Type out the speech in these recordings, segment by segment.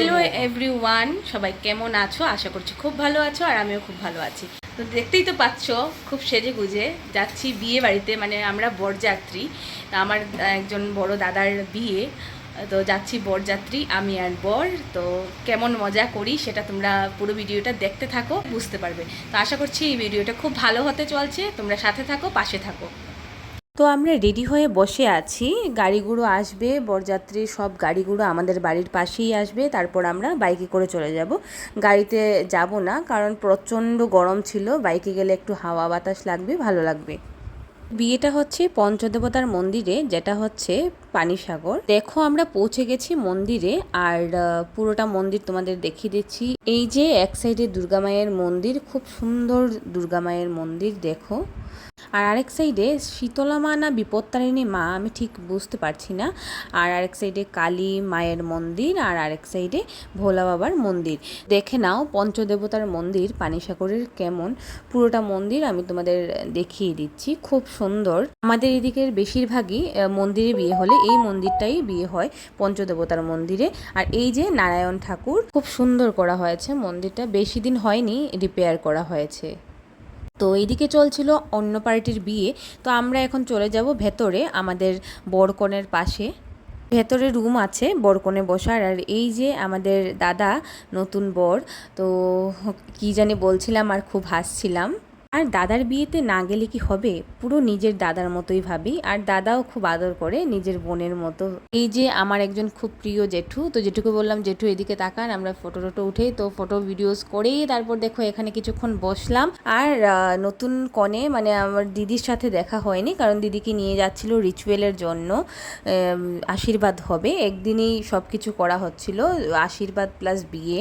Hello everyone সবাই কেমন আছো? আশা করছি খুব ভালো আছো আর আমিও খুব ভালো আছি। তো দেখতেই তো পাচ্ছ, খুব সেজে গুজে যাচ্ছি বিয়ে বাড়িতে মানে আমরা বরযাত্রী। আমার একজন বড় দাদার বিয়ে। তো যাচ্ছি বরযাত্রী, আমি আর বর। তো কেমন মজা করি সেটা তোমরা পুরো ভিডিওটা দেখতে থাকো, বুঝতে পারবে। তো আশা করছি এই ভিডিওটা খুব ভালো হতে চলছে। তোমরা সাথে থাকো, পাশে থাকো। তো আমরা রেডি হয়ে বসে আছি। গাড়িগুলো আসবে বরযাত্রীর সব গাড়িগুলো আমাদের বাড়ির পাশেই আসবে, তারপর আমরা বাইকে করে চলে যাব। গাড়িতে যাব না, কারণ প্রচণ্ড গরম ছিল বাইকে গেলে একটু হাওয়া বাতাস লাগবে, ভালো লাগবে। বিয়েটা হচ্ছে পঞ্চদেবতার মন্দিরে, যেটা হচ্ছে পানিসাগর। দেখো আমরা পৌঁছে গেছি মন্দিরে, আর পুরোটা মন্দির তোমাদের দেখিয়ে দিচ্ছি। এই যে এক সাইডে দুর্গা মায়ের মন্দির, খুব সুন্দর দুর্গা মায়ের মন্দির, দেখো। আর আরেক সাইডে শীতলা মা না বিপত্তারিণী মা, আমি ঠিক বুঝতে পারছি না। আর আরেক সাইডে কালী মায়ের মন্দির, আর আরেক সাইডে ভোলা বাবার মন্দির। দেখে নাও পঞ্চদেবতার মন্দির, পানিসাগরের কেমন। পুরোটা মন্দির আমি তোমাদের দেখিয়ে দিচ্ছি, খুব সুন্দর। আমাদের এদিকের বেশিরভাগই মন্দিরে বিয়ে হলে এই মন্দিরটাই বিয়ে হয়, পঞ্চদেবতার মন্দিরে। আর এই যে নারায়ণ ঠাকুর, খুব সুন্দর করা হয়েছে মন্দিরটা। বেশি দিন হয়নি রিপেয়ার করা হয়েছে। তো এদিকে চলছিল অন্য পার্টির বিয়ে। তো আমরা এখন চলে যাব ভেতরে, আমাদের বরকনের পাশে। ভেতরে রুম আছে বরকনে বসার, আর এই যে আমাদের দাদা, নতুন বর, তো কি জানি বলছিলাম আর খুব হাসছিলাম। আর দাদার বিয়েতে না গেলে কি হবে? পুরো নিজের দাদার মতোই ভাবি। আর দাদাও খুব আদর করে নিজের বোনের মতো। এই যে আমার একজন খুব প্রিয় জেঠু, তো জেঠুকে বললাম, জেঠু এদিকে তাকান, আমরা ফটো টোটো উঠে তো ফটো ভিডিওস করেই তারপর দেখো এখানে কিছুক্ষণ বসলাম। আর নতুন কনে মানে আমার দিদির সাথে দেখা হয়নি, কারণ দিদিকে নিয়ে যাচ্ছিল রিচুয়ালের জন্য। আশীর্বাদ হবে। একদিনই সব কিছু করা হচ্ছিল, আশীর্বাদ প্লাস বিয়ে।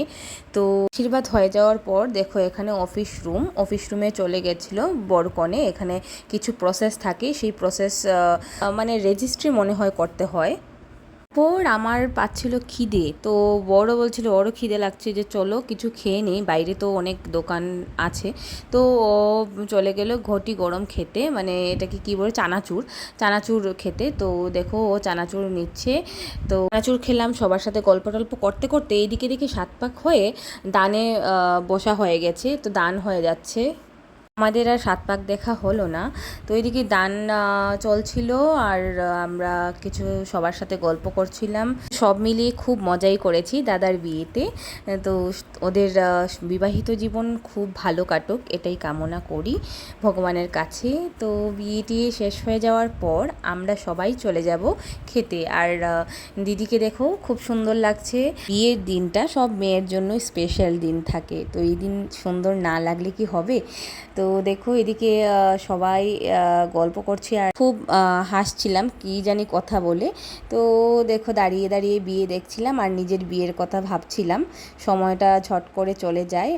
তো আশীর্বাদ হয়ে যাওয়ার পর দেখো এখানে অফিস রুম অফিস রুমে চলে গেছিল বরকনে এখানে কিছু প্রসেস থাকে, সেই প্রসেস মানে রেজিস্ট্রি মনে হয় করতে হয়। পর আমার পাচ্ছিল খিদে, তো বড় বলছিল, ওরও খিদে লাগছে যে চলো কিছু খেয়ে নেই, বাইরে তো অনেক দোকান আছে। তো ও চলে গেল ঘটি গরম খেতে মানে এটাকে কি বলে, চানাচুর। চানাচুর খেতে, তো দেখো ও চানাচুর নিচ্ছে। তো চানাচুর খেলাম, সবার সাথে গল্প টল্প করতে করতে এইদিকে দিকে সাত পাক হয়ে দানে বসা হয়ে গেছে। তো দান হয়ে যাচ্ছে। আমাদের আর সাত পাক দেখা হলো না। তো এদিকে দান চলছিল আর আমরা কিছু সবার সাথে গল্প করছিলাম। সব মিলিয়ে খুব মজাই করেছি দাদার বিয়েতে। তো ওদের বিবাহিত জীবন খুব ভালো কাটুক, এটাই কামনা করি ভগবানের কাছে। তো বিয়ে টিয়ে শেষ হয়ে যাওয়ার পর আমরা সবাই চলে যাব খেতে। আর দিদিকে দেখো খুব সুন্দর লাগছে। বিয়ের দিনটা সব মেয়ের জন্য স্পেশাল দিন থাকে। তো এই দিন সুন্দর না লাগলে কি হবে? তো দেখো, এদিকে সবাই গল্প করছে আর খুব হাসছিলাম, কি জানি কথা বলে। তো দেখো, দাঁড়িয়ে দাঁড়িয়ে বিয়ে দেখছিলাম আর নিজের বিয়ের কথা ভাবছিলাম। সময়টা ছট করে চলে যায়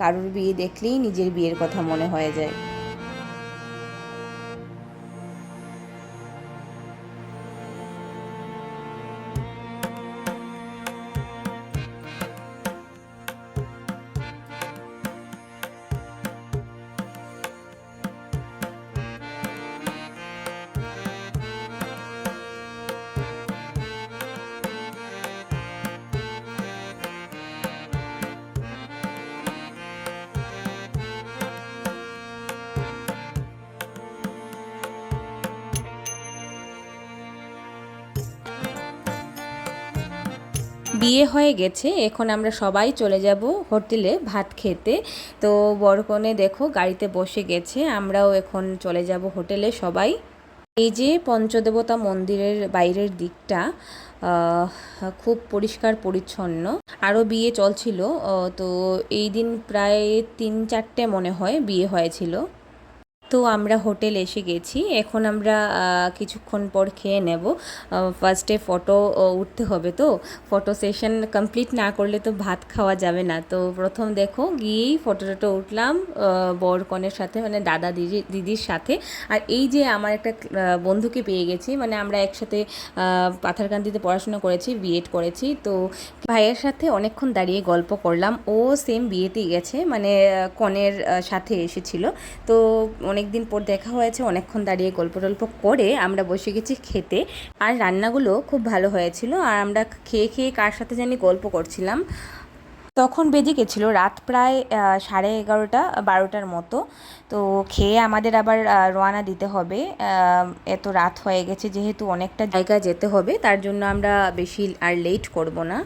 কারোর বিয়ে দেখলেই নিজের বিয়ের কথা মনে হয়ে যায়। বিয়ে হয়ে গেছে, এখন আমরা সবাই চলে যাব হোটেলে ভাত খেতে। তো বরকনে দেখো গাড়িতে বসে গেছে, আমরাও এখন চলে যাব হোটেলে সবাই। এই যে পঞ্চদেবতা মন্দিরের বাইরের দিকটা খুব পরিষ্কার পরিচ্ছন্ন। আরও বিয়ে চলছিল তো এই দিন প্রায় তিন চারটে মনে হয় বিয়ে হয়েছিল। তো আমরা হোটেল এসে গেছি। এখন আমরা কিছুক্ষণ পর খেয়ে নেব। ফার্স্টে ফটো উঠতে হবে তো। ফটো সেশন কমপ্লিট না করলে তো ভাত খাওয়া যাবে না। তো প্রথম দেখো, গিয়েই ফটো টটো উঠলাম বর কনের সাথে মানে দাদা দিদি, দিদির সাথে। আর এই যে আমার একটা বন্ধুকে পেয়ে গেছি মানে আমরা একসাথে পাথারকান্দিতে পড়াশোনা করেছি বিএড করেছি। তো ভাইয়ের সাথে অনেকক্ষণ দাঁড়িয়ে গল্প করলাম। ও সেম বিয়েতেই গেছে মানে কনের সাথে এসেছিল। তো অনেক অনেক দিন পর দেখা হয়েছে, অনেকক্ষণ দাঁড়িয়ে গল্প টল্প করে আমরা বসে গেছি খেতে। আর রান্নাগুলো খুব ভালো হয়েছিল আর আমরা খেয়ে খেয়ে কার সাথে জানি গল্প করছিলাম। তখন বেজে গেছিল রাত প্রায় সাড়ে এগারোটা, বারোটার মতো। তো খেয়ে আমাদের আবার রওনা দিতে হবে। এত রাত হয়ে গেছে যেহেতু অনেকটা জায়গায় যেতে হবে, তার জন্য আমরা বেশি আর লেট করব না।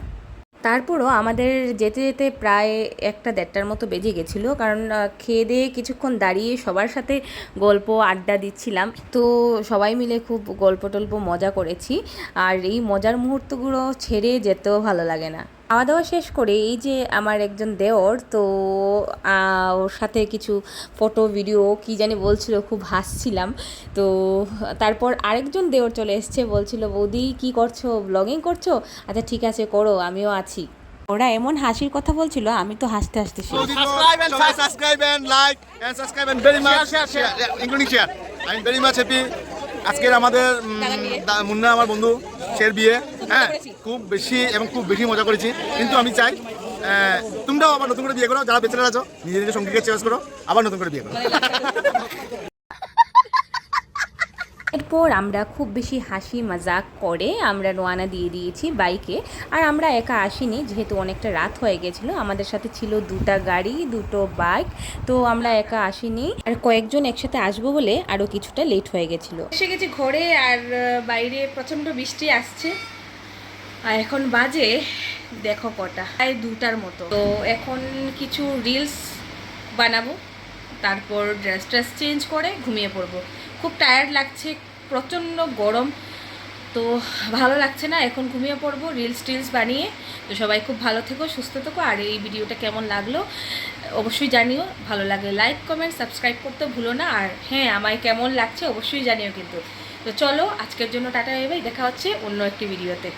তারপরও আমাদের যেতে যেতে প্রায় একটা দেড়টার মতো বেজে গেছিল। কারণ খেয়ে দিয়ে কিছুক্ষণ দাঁড়িয়ে সবার সাথে গল্প, আড্ডা দিচ্ছিলাম। তো সবাই মিলে খুব গল্প টল্প মজা করেছি। আর এই মজার মুহূর্তগুলো ছেড়ে যেতেও ভালো লাগে না। খাওয়া দাওয়া শেষ করে এই যে আমার একজন দেওর তো ওর সাথে কিছু ফটো ভিডিও কি জানি বলছিল খুব হাসছিলাম। তো তারপর আরেকজন দেওর চলে এসছে বলছিল বৌদি কি করছ? ব্লগিং করছ? আচ্ছা ঠিক আছে করো আমিও আছি। ওরা এমন হাসির কথা বলছিল আমি তো হাসতে হাসতে শেষ. আজকের আমাদের মুন্না আমার বন্ধু শের বিয়ে। হ্যাঁ খুব বেশি এবং খুব বেশি মজা করেছি। কিন্তু আমি চাই তোমরাও আবার নতুন করে বিয়ে করো যারা বেঁচে আছো নিজের নিজের সঙ্গীকে চয়েস করো আবার নতুন করে বিয়ে করো। এরপর আমরা খুব বেশি হাসি মজাক করে আমরা রোয়ানা দিয়ে দিয়েছি বাইকে। আর আমরা একা আসিনি যেহেতু অনেকটা রাত হয়ে গেছিল আমাদের সাথে ছিল দুটা গাড়ি দুটো বাইক তো আমরা একা আসিনি। আর কয়েকজন একসাথে আসব বলে আরও কিছুটা লেট হয়ে গেছিল। এসে গেছি ঘরে আর বাইরে প্রচণ্ড বৃষ্টি আসছে। আর এখন বাজে, দেখো কটা, প্রায় দুটার মতো। তো এখন কিছু রিলস বানাবো, তারপর ড্রেস ট্রেস চেঞ্জ করে ঘুমিয়ে পড়ব। খুব টায়ার্ড লাগছে, প্রচণ্ড গরম, তো ভালো লাগছে না, এখন ঘুমিয়ে পড়ব রিলস টিলস বানিয়ে। তো সবাই খুব ভালো থেকো, সুস্থ থেকো, আর এই ভিডিওটা কেমন লাগল, অবশ্যই জানিও। ভালো লাগলে লাইক কমেন্ট সাবস্ক্রাইব করতে ভুলো না, আর হ্যাঁ আমায় কেমন লাগছে অবশ্যই জানিও কিন্তু। তো চলো, আজকের জন্য টাটা এবার দেখা হচ্ছে অন্য একটি ভিডিওতে